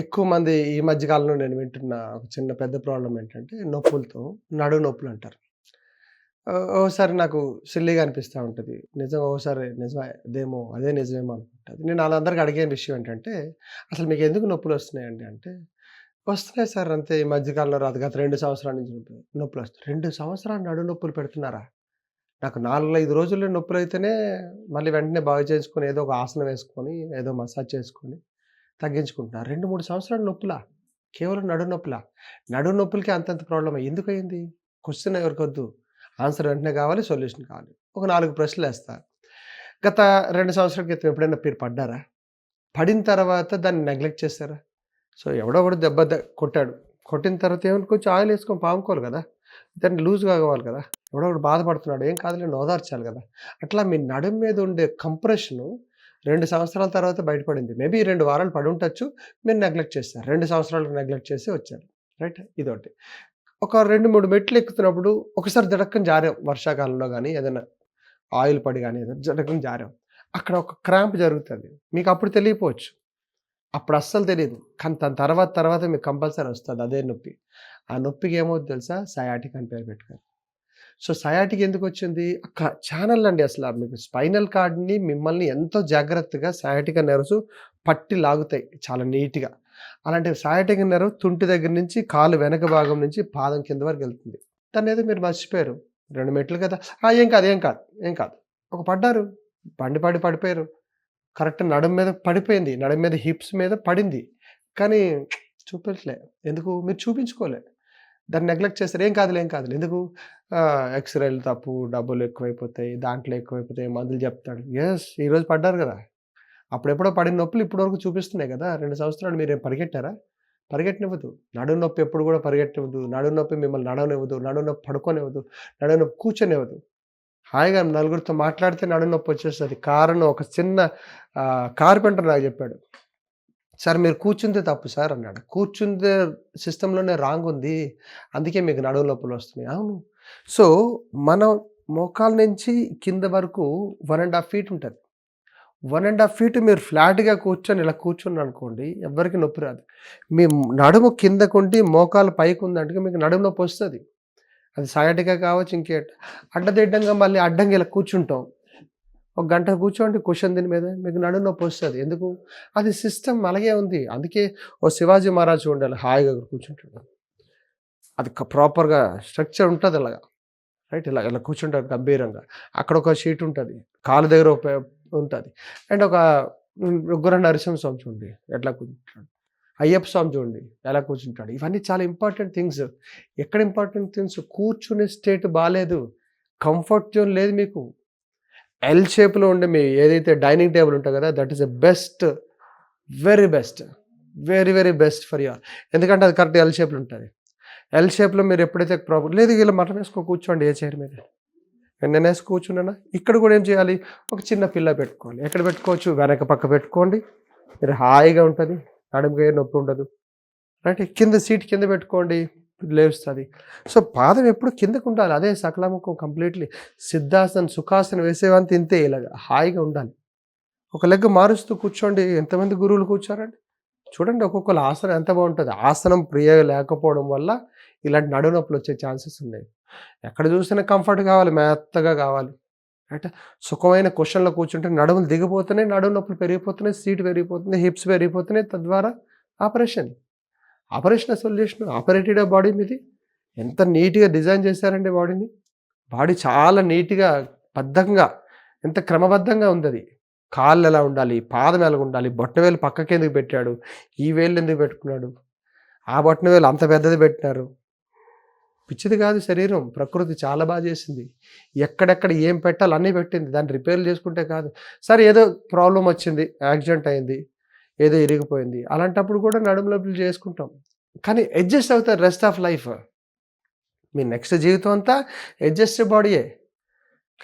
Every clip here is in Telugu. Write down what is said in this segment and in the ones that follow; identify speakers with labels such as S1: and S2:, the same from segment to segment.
S1: ఎక్కువ మంది ఈ మధ్య కాలంలో నేను వింటున్న ఒక చిన్న పెద్ద ప్రాబ్లం ఏంటంటే నొప్పులతో నడు నొప్పులు అంటారు. ఓసారి నాకు సిల్లీగా అనిపిస్తూ ఉంటుంది. నిజం ఓసారి నిజమే అదేమో అదే నిజమేమో అనుకుంటుంది నేను వాళ్ళందరికీ అడిగే విషయం ఏంటంటే అసలు మీకు ఎందుకు నొప్పులు వస్తున్నాయండి? అంటే వస్తున్నాయి సార్ అంతే ఈ మధ్యకాలంలో రాదు గత రెండు సంవత్సరాల నుంచి నొప్పులు వస్తాయి రెండు సంవత్సరాలు నడు నొప్పులు పెడుతున్నారా? నాకు నాలుగు ఐదు రోజుల్లో నొప్పులు అయితేనే మళ్ళీ వెంటనే బాగు చేసుకొని ఏదో ఒక ఆసనం వేసుకొని ఏదో మసాజ్ చేసుకొని తగ్గించుకుంటున్నారు రెండు మూడు సంవత్సరాల నొప్పులా? కేవలం నడు నొప్పులా? నడు నొప్పులకి అంతంత ప్రాబ్లం ఎందుకు అయింది క్వశ్చన్ ఎవరికొద్దు? ఆన్సర్ వెంటనే కావాలి సొల్యూషన్ కావాలి. ఒక నాలుగు ప్రశ్నలు వేస్తారు గత రెండు సంవత్సరాల క్రితం ఎప్పుడైనా మీరు పడ్డారా? పడిన తర్వాత దాన్ని నెగ్లెక్ట్ చేస్తారా సో ఎవడో ఒకడు దెబ్బ కొట్టాడు. కొట్టిన తర్వాత ఏమైనా కొంచెం ఆయిల్ వేసుకొని పాముకోవాలి కదా? దాన్ని లూజ్గా కావాలి కదా? ఎవడో ఒకడు బాధపడుతున్నాడు. ఏం కాదులే ఓదార్చాలి కదా? అట్లా మీ నడుం మీద ఉండే కంప్రెషను రెండు సంవత్సరాల తర్వాత బయటపడింది. మేబీ రెండు వారాలు పడి ఉండొచ్చు. మీరు నెగ్లెక్ట్ చేస్తారు రెండు సంవత్సరాలు నెగ్లెక్ట్ చేసి వచ్చారు. రైట్ ఇదొకటి. ఒక రెండు మూడు మెట్లు ఎక్కుతున్నప్పుడు ఒకసారి జడక్కని జారాం వర్షాకాలంలో కానీ ఏదైనా ఆయిల్ పడి కానీ ఏదైనా జడక్కని జారాం అక్కడ ఒక క్రాంప్ జరుగుతుంది. మీకు అప్పుడు తెలియపోవచ్చు అప్పుడు అస్సలు తెలియదు కానీ దాని తర్వాత తర్వాత మీకు కంపల్సరీ వస్తుంది. అదే నొప్పి. ఆ నొప్పికి ఏమవుతుంది తెలుసా? సయాటిక్ అని పేరు పెట్టుకోరు సో సయాటిక్ ఎందుకు వచ్చింది అక్క ఛానల్ అండి అసలు మీకు స్పైనల్ కార్డ్ని మిమ్మల్ని ఎంతో జాగ్రత్తగా సయాటిక్ నెరసు పట్టి లాగుతాయి చాలా నీట్గా. అలాంటి సయాటిక్ నెరవు తుంటి దగ్గర నుంచి కాలు వెనక భాగం నుంచి పాదం కింద వరకు వెళ్తుంది. దాన్ని ఏదో మీరు మర్చిపోయారు. రెండు మెట్లు కదా? ఏం కాదు ఏం కాదు ఏం కాదు. ఒక పడ్డారు. బండి పడి పడిపోయారు. కరెక్ట్ నడుం మీద పడిపోయింది. నడుం మీద హిప్స్ మీద పడింది. కానీ చూపించలే ఎందుకు? మీరు చూపించుకోలే. దాన్ని నెగ్లెక్ట్ చేస్తారు ఏం కాదులే ఏం కాదులే. ఎందుకు? ఎక్స్రేలు తప్పు డబ్బులు ఎక్కువైపోతాయి దాంట్లో ఎక్కువైపోతాయి మందులు చెప్తాడు ఎస్ ఈరోజు పడ్డారు కదా అప్పుడెప్పుడో పడిన నొప్పులు ఇప్పటి వరకు చూపిస్తున్నాయి కదా రెండు సంవత్సరాలు మీరు పరిగెట్టారా? పరిగెట్టనివ్వదు. నడుము నొప్పి ఎప్పుడు కూడా పరిగెట్టనివ్వదు. నడుము నొప్పి మిమ్మల్ని నడవనివ్వదు. నడుము నొప్పి పడుకోనివ్వదు. నడుము నొప్పి కూర్చొనివ్వదు. హాయిగా నలుగురితో మాట్లాడితే నడుము నొప్పి వచ్చేస్తుంది. కారణం ఒక చిన్న కార్పెంటర్ నాకు చెప్పాడు సార్ మీరు కూర్చుందే తప్పు సార్ అన్నాడు. కూర్చుందే సిస్టంలోనే రాంగ్ ఉంది అందుకే మీకు నడుము నొప్పులు వస్తున్నాయి. అవును. సో మన మోకాల నుంచి కింద వరకు వన్ అండ్ హాఫ్ ఫీట్ ఉంటుంది. వన్ అండ్ హాఫ్ ఫీట్ మీరు ఫ్లాట్గా కూర్చొని ఇలా కూర్చుని అనుకోండి ఎవరికి నొప్పి రాదు. మీ నడుము కిందకుండి మోకాలు పైకి ఉందంటే మీకు నడుము నొప్పి వస్తుంది. అది సాయటిగా కావచ్చు ఇంకే అడ్డదిడ్డంగా మళ్ళీ అడ్డంగా ఇలా కూర్చుంటాం. ఒక గంట కూర్చోండి క్వశ్చన్ దీని మీద మీకు నడుము నొప్పి వస్తుంది. ఎందుకు? అది సిస్టమ్ అలాగే ఉంది. అందుకే ఓ శివాజీ మహారాజు ఉండాలి హాయిగా కూర్చుంటాడు. అది ప్రాపర్గా స్ట్రక్చర్ ఉంటుంది అలాగా రైట్? ఇలా ఇలా కూర్చుంటారు గంభీరంగా. అక్కడ ఒక షీట్ ఉంటుంది. కాలు దగ్గర ఒక ఉంటుంది. అండ్ ఒక ఉగ్ర నరసింహ స్వామి చూడండి. ఎట్లా కూర్చుంటాడు. అయ్యప్ప స్వామి చూడండి. ఎలా కూర్చుంటాడు. ఇవన్నీ చాలా ఇంపార్టెంట్ థింగ్స్. ఎక్కడ ఇంపార్టెంట్ థింగ్స్? కూర్చునే స్టేట్ బాగాలేదు కంఫర్ట్ జోన్ లేదు మీకు. ఎల్ షేప్లో ఉండే మీ ఏదైతే డైనింగ్ టేబుల్ ఉంటుంది కదా that is the best very best very very best for your ఎందుకంటే అది కరెక్ట్ ఎల్ షేప్లో ఉంటుంది. ఎల్ షేప్లో మీరు ఎప్పుడైతే ప్రాబ్లం లేదు ఇలా మటన్ వేసుకో కూర్చోండి ఏ చైర్ మీద. నేను వేసి కూర్చున్నానా? ఇక్కడ కూడా ఏం చేయాలి? ఒక చిన్న పిల్ల పెట్టుకోవాలి. ఎక్కడ పెట్టుకోవచ్చు? వెనక పక్క పెట్టుకోండి. మీరు హాయిగా ఉంటుంది. నడుముకి నొప్పి ఉండదు. రైట్? కింద సీట్ కింద పెట్టుకోండి. లేస్తుంది. సో పాదం ఎప్పుడు కిందకు ఉండాలి. అదే సకలముఖం కంప్లీట్లీ సిద్ధాసనం సుఖాసనం వేసేవంత ఇంతే ఇలాగ హాయిగా ఉండాలి. ఒక లెగ్ మారుస్తూ కూర్చోండి. ఎంతమంది గురువులు కూర్చోరండి? చూడండి ఒక్కొక్కరు ఆసనం ఎంత బాగుంటుంది. ఆసనం ప్రియ లేకపోవడం వల్ల ఇలాంటి నడునొప్పులు వచ్చే ఛాన్సెస్ ఉన్నాయి. ఎక్కడ చూసినా కంఫర్ట్ కావాలి మెత్తగా కావాలి. రైట్ సుఖమైన క్వశ్చన్లో కూర్చుంటే నడుములు దిగిపోతున్నాయి నడుము నొప్పులు పెరిగిపోతున్నాయి సీట్ పెరిగిపోతుంది హిప్స్ పెరిగిపోతున్నాయి తద్వారా operation. Operation solution operated body మీది. ఎంత నీట్గా డిజైన్ చేశారండి బాడీని. బాడీ చాలా నీట్గా బద్ధంగా ఎంత క్రమబద్ధంగా ఉంది అది కాళ్ళు ఎలా ఉండాలి? పాదం ఎలా ఉండాలి? బొట్ట వేలు పక్కకి ఎందుకు పెట్టాడు? ఈ వేలు ఎందుకు పెట్టుకున్నాడు? ఆ బొట్టన వేలు అంత పెద్దది పెట్టినారు. పిచ్చిది కాదు శరీరం. ప్రకృతి చాలా బాగా చేసింది. ఎక్కడెక్కడ ఏం పెట్టాలి అన్నీ పెట్టింది. దాన్ని రిపేర్లు చేసుకుంటే కాదు. సరే ఏదో ప్రాబ్లం వచ్చింది. యాక్సిడెంట్ అయింది. ఏదో ఇరిగిపోయింది. అలాంటప్పుడు కూడా నడుము చేసుకుంటాం. కానీ అడ్జస్ట్ అవుతారు రెస్ట్ ఆఫ్ లైఫ్. మీ నెక్స్ట్ జీవితం అంతా అడ్జస్ట్ బాడీయే.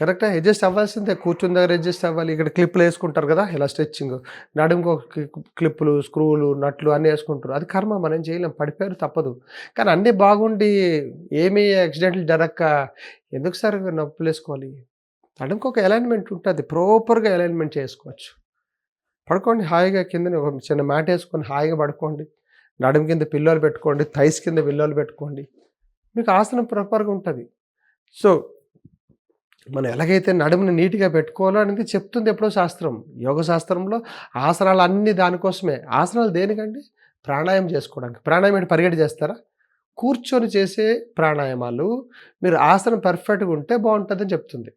S1: కరెక్టా అడ్జస్ట్ అవ్వాల్సిందే. కూర్చుని దగ్గర అడ్జస్ట్ అవ్వాలి. ఇక్కడ క్లిప్లు వేసుకుంటారు కదా ఇలా స్ట్రెచ్చింగ్. నడుముకు క్లిప్పులు స్క్రూలు నట్లు అన్నీ వేసుకుంటారు. అది కర్మ మనం చేయలేం. పడిపోయారు తప్పదు. కానీ అన్నీ బాగుండి ఏమీ యాక్సిడెంట్లు జరగక ఎందుకు సార్ నొప్పులు వేసుకోవాలి? నడుముకు ఒక అలైన్మెంట్ ఉంటుంది. ప్రాపర్గా అలైన్మెంట్ చేసుకోవచ్చు. పడుకోండి హాయిగా కింద ఒక చిన్న మ్యాట్ వేసుకొని హాయిగా పడుకోండి. నడుము కింద పిల్లలు పెట్టుకోండి. థైస్ కింద పిల్లలు పెట్టుకోండి. మీకు ఆసనం ప్రాపర్గా ఉంటుంది. సో మనం ఎలాగైతే నడుముని నీట్గా పెట్టుకోవాలో అనేది చెప్తుంది ఎప్పుడో శాస్త్రం. యోగ శాస్త్రంలో ఆసనాలు అన్నీ దానికోసమే. ఆసనాలు దేనికండి? ప్రాణాయామం చేసుకోవడానికి. ప్రాణాయామం ఏంటి? పరిగెడి చేస్తారా? కూర్చొని చేసే ప్రాణాయామాలు. మీరు ఆసనం పర్ఫెక్ట్గా ఉంటే బాగుంటుందని చెప్తుంది.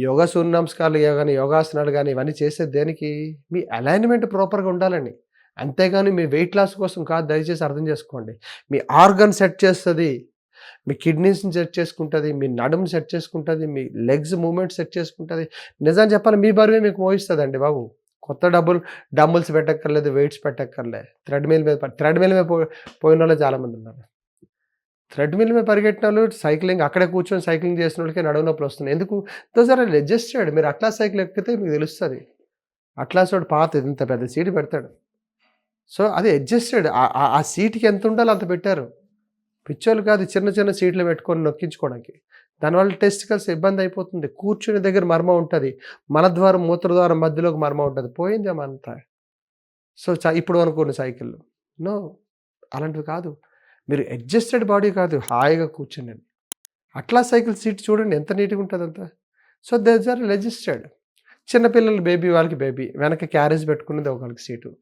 S1: యోగా సూర్యనమస్కారాలు కానీ యోగాసనాలు కానీ ఇవన్నీ చేసే దేనికి? మీ అలైన్మెంట్ ప్రాపర్గా ఉండాలని అంతేగాని మీ వెయిట్ లాస్ కోసం కాదు దయచేసి అర్థం చేసుకోండి. మీ ఆర్గన్ సెట్ చేస్తుంది. మీ కిడ్నీస్ని సెట్ చేసుకుంటుంది మీ నడుముని సెట్ చేసుకుంటుంది మీ లెగ్స్ మూమెంట్ సెట్ చేసుకుంటుంది. నిజం చెప్పాలి మీ బరువే మీకు మోయిస్తుందండి బాబు. కొత్త డబ్బులు డంబుల్స్ పెట్టక్కర్లేదు వెయిట్స్ పెట్టక్కర్లే. థ్రెడ్మిల్ మీద థ్రెడ్మిల్ మీద పో- పోయిన వాళ్ళు చాలామంది ఉన్నారు. థ్రెడ్మిల్ మీద పరిగెట్టిన వాళ్ళు సైక్లింగ్ అక్కడే కూర్చొని సైక్లింగ్ చేసిన వాళ్ళకి నడుము నొప్పులు వస్తున్నాయి. ఎందుకు? దోసారి అడ్జస్టెడ్ మీరు అట్లా సైకిల్ ఎక్కితే మీకు తెలుస్తుంది. అట్లాస్ వాడు పాత ఇంత పెద్ద సీట్ పెడతాడు. సో అది అడ్జస్టెడ్ ఆ సీట్కి ఎంత ఉండాలో అంత పెట్టారు. పిచ్చోళ్ళు కాదు చిన్న చిన్న సీట్లు పెట్టుకొని నొక్కించుకోవడానికి. దానివల్ల టెస్టికల్స్ ఇబ్బంది అయిపోతుంది. కూర్చునే దగ్గర మర్మ ఉంటుంది. మలద్వారం మూత్రద్వారం మధ్యలోకి మర్మ ఉంటుంది. పోయింది అంతా సో చ ఇప్పుడు అనుకోండి సైకిల్ నో అలాంటివి కాదు. మీరు అడ్జస్టెడ్ బాడీ కాదు హాయిగా కూర్చుండండి. అట్లా సైకిల్ సీట్ చూడండి ఎంత నీట్గా ఉంటుంది అంతా. So these are adjusted. చిన్నపిల్లలు బేబీ వాళ్ళకి బేబీ. వెనక క్యారేజ్ పెట్టుకున్నది ఒకరికి సీటు.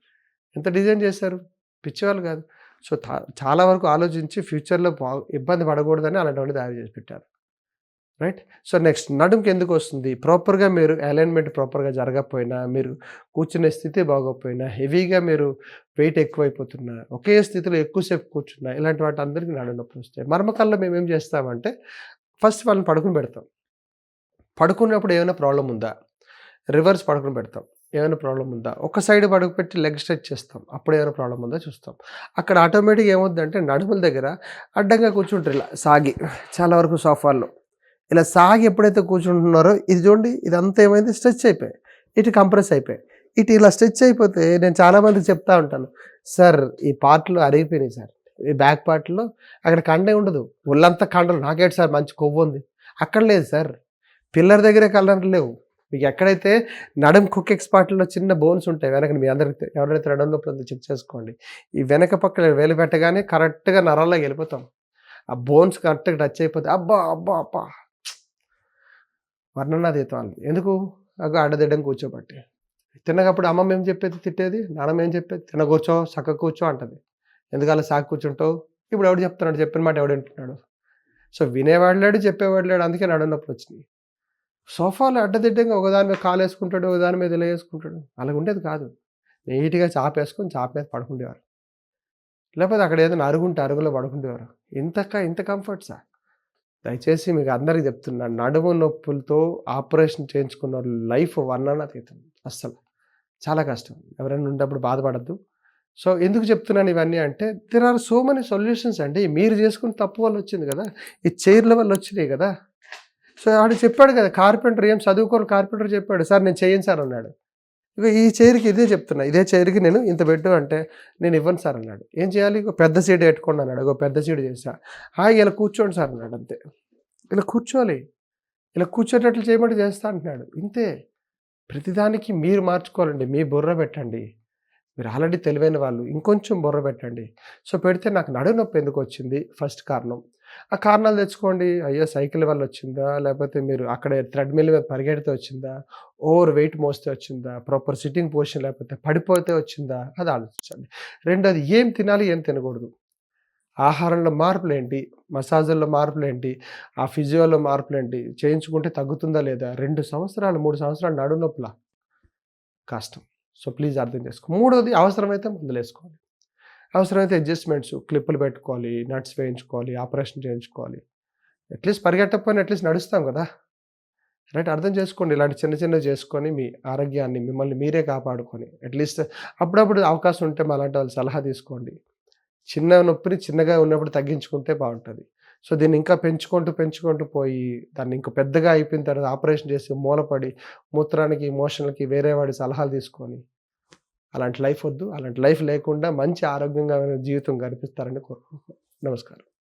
S1: ఎంత డిజైన్ చేశారు? పిచ్చివాళ్ళు కాదు. సో చాలా వరకు ఆలోచించి ఫ్యూచర్లో బా ఇబ్బంది పడకూడదని అలాంటివన్నీ తయారు చేసి పెట్టారు. రైట్? సో నెక్స్ట్ నడుముకి ఎందుకు వస్తుంది? ప్రాపర్గా మీరు అలైన్మెంట్ ప్రాపర్గా జరగకపోయినా మీరు కూర్చునే స్థితి బాగోకపోయినా హెవీగా మీరు వెయిట్ ఎక్కువైపోతున్నా ఒకే స్థితిలో ఎక్కువసేపు కూర్చున్నా ఇలాంటి వాటి అందరికీ నడు నొప్పులు వస్తాయి. మర్మకాల్లో మేము ఏం చేస్తామంటే ఫస్ట్ వాళ్ళని పడుకుని పెడతాం. పడుకున్నప్పుడు ఏమైనా ప్రాబ్లం ఉందా? రివర్స్ పడుకుని పెడతాం. ఏమైనా ప్రాబ్లం ఉందా? ఒక సైడ్ పడుకుపెట్టి లెగ్ స్ట్రెచ్ చేస్తాం. అప్పుడు ఏమైనా ప్రాబ్లం ఉందా చూస్తాం. అక్కడ ఆటోమేటిక్ ఏమవుద్దంటే నడుముల దగ్గర అడ్డంగా కూర్చుంటారు ఇలా సాగి. చాలా వరకు సోఫాల్లో. ఇలా సాగి ఎప్పుడైతే కూర్చుంటున్నారో ఇది చూడండి ఇదంతా ఏమైంది? స్ట్రెచ్ అయిపోయాయి. ఇటు కంప్రెస్ అయిపోయాయి. ఇటు ఇలా స్ట్రెచ్ అయిపోతే నేను చాలామందికి చెప్తా ఉంటాను సార్ ఈ పార్ట్లు అరిగిపోయినాయి సార్. ఈ బ్యాక్ పార్ట్లో అక్కడ కండే ఉండదు. ఒళ్ళంతా కండలు నాకేంటి సార్? మంచి కొవ్వు ఉంది. అక్కడ లేదు సార్. పిల్లర్ దగ్గరే కలర్ లేవు. మీకు ఎక్కడైతే నడుం కుక్ ఎక్స్పార్ట్లో చిన్న బోన్స్ ఉంటాయి వెనక మీ అందరికి ఎవరైతే నడుం నొప్పి ఉందో చెక్ చేసుకోండి. ఈ వెనక పక్కన వేలు పెట్టగానే కరెక్ట్గా నరాల్లోకి వెళ్ళిపోతాం. ఆ బోన్స్ కరెక్ట్గా టచ్ అయిపోతే అబ్బా అబ్బా అబ్బా! వర్ణనాతీతం అది ఎందుకు? అగో అడ్డదిడ్డం కూర్చోబట్టి. తిన్నగప్పుడు అమ్మమ్మ ఏం చెప్పేది? తిట్టేది? నాన్నమ్మ ఏం చెప్పేది? తిన కూర్చో చక్క కూర్చో అంటది. ఎందుకలా సాగు కూర్చుంటావు? ఇప్పుడు ఎవడు చెప్తున్నాడు? చెప్పిన మాట ఎవడు వింటున్నాడు? సో వినేవాడు లేడు చెప్పేవాడు లేడు. అందుకే నడుం నొప్పులు వచ్చినాయి. సోఫాలో అడ్డదిడ్డంగా ఒకదాని మీద కాలు వేసుకుంటాడు ఒకదాని మీద ఇలా వేసుకుంటాడు. అలా ఉండేది కాదు. నీట్గా చాపేసుకొని చాప మీద పడుకుండేవారు. లేకపోతే అక్కడ ఏదైనా అరుగుంటే అరుగులో పడుకుండేవారు. ఇంత ఇంత కంఫర్ట్ సార్ దయచేసి మీకు అందరికీ చెప్తున్నా నడుము నొప్పులతో ఆపరేషన్ చేయించుకున్న లైఫ్ లైఫ్ వర్ణన తీతం అస్సలు. చాలా కష్టం. ఎవరైనా ఉన్నప్పుడు బాధపడద్దు. సో ఎందుకు చెప్తున్నాను ఇవన్నీ అంటే there are so many solutions అండి. మీరు చేసుకున్న తప్పు వల్ల వచ్చింది కదా. ఈ చైర్ల వల్ల వచ్చినాయి కదా. సో ఆడు చెప్పాడు కదా కార్పెంటర్ ఏం చదువుకోరు కార్పెంటర్ చెప్పాడు. సార్ నేను చేయను సార్ అన్నాడు. ఇక ఈ చైర్కి ఇదే చెప్తున్నా ఇదే చైర్కి నేను ఇంత పెట్టు అంటే నేను ఇవ్వను సార్ అన్నాడు. ఏం చేయాలి? ఇక పెద్ద సీట్ పెట్టుకోండి అన్నాడు. ఒక పెద్ద సీట్ చేసా. హాయి ఇలా కూర్చోండి సార్ అన్నాడు అంతే. ఇలా కూర్చోవాలి. ఇలా కూర్చోటట్లు చేయమంటే చేస్తా అంటున్నాడు. ఇంతే. ప్రతిదానికి మీరు మార్చుకోవాలండి మీ బుర్ర పెట్టండి. మీరు ఆల్రెడీ తెలివైన వాళ్ళు ఇంకొంచెం బుర్ర పెట్టండి. సో పెడితే నాకు నడుము నొప్పి ఎందుకు వచ్చింది? ఫస్ట్ కారణం. ఆ కారణాలు తెచ్చుకోండి. అయ్యో! సైకిల్ వల్ల వచ్చిందా? లేకపోతే మీరు అక్కడ థ్రెడ్మిల్ మీద పరిగెడితే వచ్చిందా? ఓవర్ వెయిట్ మోస్తే వచ్చిందా? ప్రాపర్ సిట్టింగ్ పొజిషన్ లేకపోతే పడిపోతే వచ్చిందా? అది ఆలోచించండి. రెండోది ఏం తినాలి ఏం తినకూడదు. ఆహారంలో మార్పులు ఏంటి మసాజుల్లో మార్పులు ఏంటి ఆ ఫిజియోలో మార్పులు ఏంటి చేయించుకుంటే తగ్గుతుందా లేదా? రెండు సంవత్సరాలు మూడు సంవత్సరాలు నడు నొప్పుల కష్టం. సో ప్లీజ్ అర్థం చేసుకో. మూడోది అవసరమైతే మందులు వేసుకోండి అవసరమైతే అడ్జస్ట్మెంట్స్ క్లిప్పులు పెట్టుకోవాలి నట్స్ వేయించుకోవాలి ఆపరేషన్ చేయించుకోవాలి. అట్లీస్ట్ పరిగెట్టకపోయినా అట్లీస్ట్ నడుస్తాం కదా. రైట్ అర్థం చేసుకోండి. ఇలాంటి చిన్న చిన్నవి చేసుకొని మీ ఆరోగ్యాన్ని మిమ్మల్ని మీరే కాపాడుకొని అట్లీస్ట్ అప్పుడప్పుడు అవకాశం ఉంటే మా అలాంటి వాళ్ళు సలహా తీసుకోండి. చిన్న నొప్పిని చిన్నగా ఉన్నప్పుడు తగ్గించుకుంటే బాగుంటుంది. సో దీన్ని ఇంకా పెంచుకుంటూ పెంచుకుంటూ పోయి దాన్ని ఇంకా పెద్దగా అయిపోయిన తర్వాత ఆపరేషన్ చేసి మూలపడి మూత్రానికి మోషన్లకి వేరే వాడి సలహాలు తీసుకొని అలాంటి లైఫ్ వద్దు అలాంటి లైఫ్ లేకుండా మంచి ఆరోగ్యంగా జీవితం గడిపిస్తారని కోరుకుంటున్నాను. నమస్కారం.